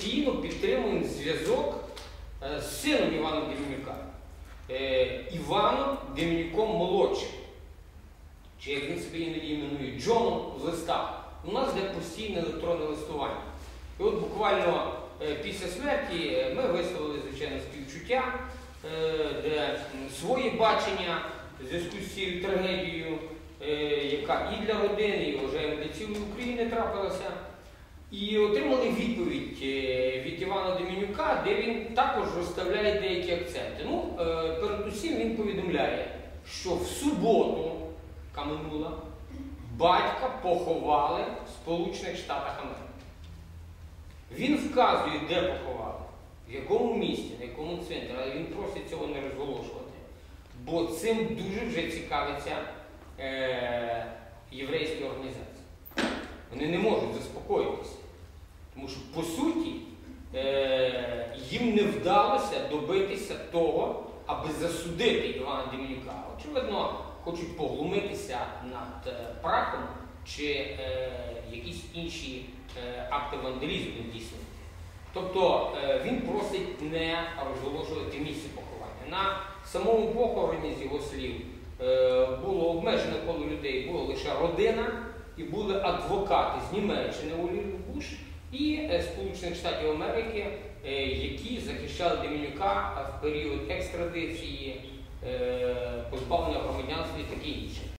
постійно підтримуємо зв'язок е, з сином Івана Дем'янюка, е, Іваном Дем'янюком молодшим, чи як він себе іноді іменує, Джоном в листах. У нас йде постійне електронне листування. І от буквально е, після смерті е, ми висловили, звичайно, співчуття, е, де м, своє бачення в зв'язку з цією трагедією, е, яка і для родини, і вважаємо для цілої України трапилася. І отримали відповідь е, від Івана Демінюка, де він також розставляє деякі акценти. Ну, е, передусім він повідомляє, що в суботу, яка минула, батька поховали в Сполучених Штатах Америки. Він вказує, де поховали, в якому місті, на якому центрі, але він просить цього не розголошувати. Бо цим дуже вже цікавиться е, єврейські організації. Вони не можуть заспокоїтися. Тому що, по суті, е, їм не вдалося добитися того, аби засудити Івана Дем'янюка. Очевидно, хочуть поглумитися над е, прахом чи е, якісь інші е, акти вандалізму здійснити. Тобто е, він просить не розголошувати місце поховання. На самому похороні, з його слів, було обмежене коло людей, була лише родина і були адвокати з Німеччини Олір Буш і е, Сполучених Штатів Америки, е, які захищали Демінюка в період екстрадиції, е, позбавлення громадянства і таке інше.